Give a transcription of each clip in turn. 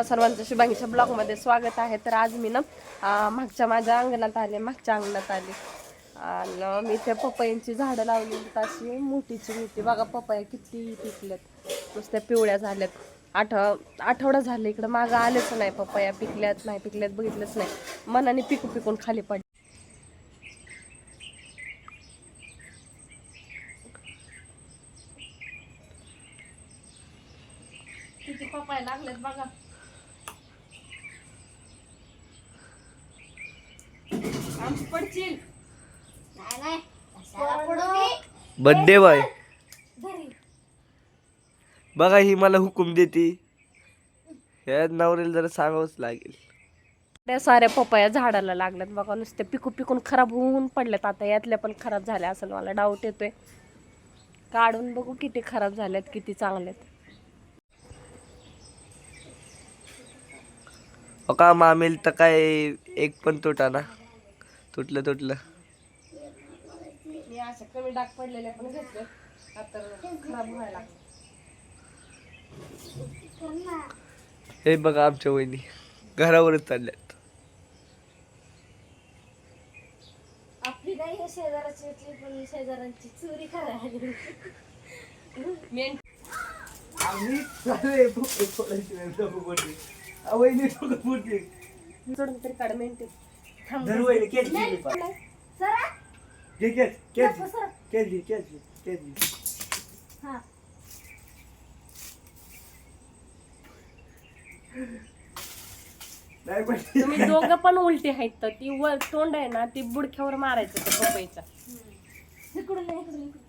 तुम्हा सर्वांचं शुभांगीच्या ब्लॉगमध्ये स्वागत आहे. तर आज मी ना मागच्या माझ्या अंगणात आले मागच्या अंगणात आले. आणि मी त्या पपयांची झाडं लावली अशी मोठीची मोठी. बघा पपया किती पिकल्यात. नुसत्या पिवळ्या झाल्यात. आठ आठवडा झाले इकडं. मागं आलेच नाही पपया. पिकल्यात नाही पिकल्यात बघितलंच नाही. मनाने पिकू पिकून खाली पडले किती लागलेत बघा. पडशील. बड्डे बाय बघा ही मला हुकूम देते. ह्या नवऱ्याला जरा सांगावंच लागेल. त्या साऱ्या पपया झाडाला लागल्यात बघा नुसते पिकू पिकून खराब होऊन पडल्यात. आता यातल्या पण खराब झाल्या असं मला डाऊट येतोय. काढून बघू किती खराब झाल्यात किती चांगल्यात. का मामेल तर काय एक पण तुटा ना. तुटलं तुटलं. मी अशा कमी डाग पडलेल्या पण घेतले खराब व्हायला. हे बघा आमच्या वहिनी घरावरच चालल्यात. आपली नाही हे शेजाराची पण शेजारांची चोरी करायला मेन सोडून तरी काढ सरा. हा. तुम्ही दोघं पण उलटी आहेत तर ती वर तोंड आहे ना ती बुडख्यावर मारायचं त्या पपईच्या इकडून नाही, इकडून इकडून.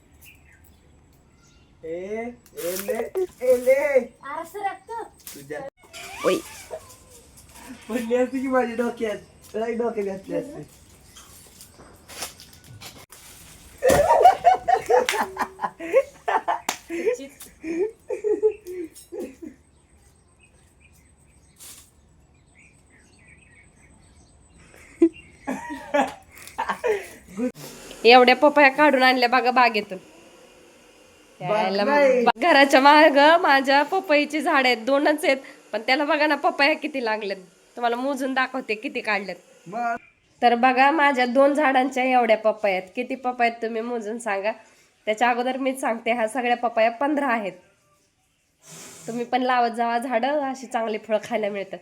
ए, एले, एले. अरे सरकतो तुझ्या पडली असती की माझी डोक्यात. लई डोक्यात घातली असते. एवढ्या पपया काढून आणल्या बघा बागेतून. घराच्या माग माझ्या पपईची झाड आहेत दोनच आहेत. पण त्याला बघा ना पपया किती लागल्यात. तुम्हाला मोजून दाखवते किती काढल्यात. मग तर बघा माझ्या दोन झाडांच्या एवढ्या पपया आहेत. किती पपया आहेत तुम्ही मोजून सांगा. त्याच्या अगोदर मीच सांगते ह्या सगळ्या पपया पंधरा आहेत. तुम्ही पण लावत जावा झाडं अशी चांगली फळं खायला मिळतात.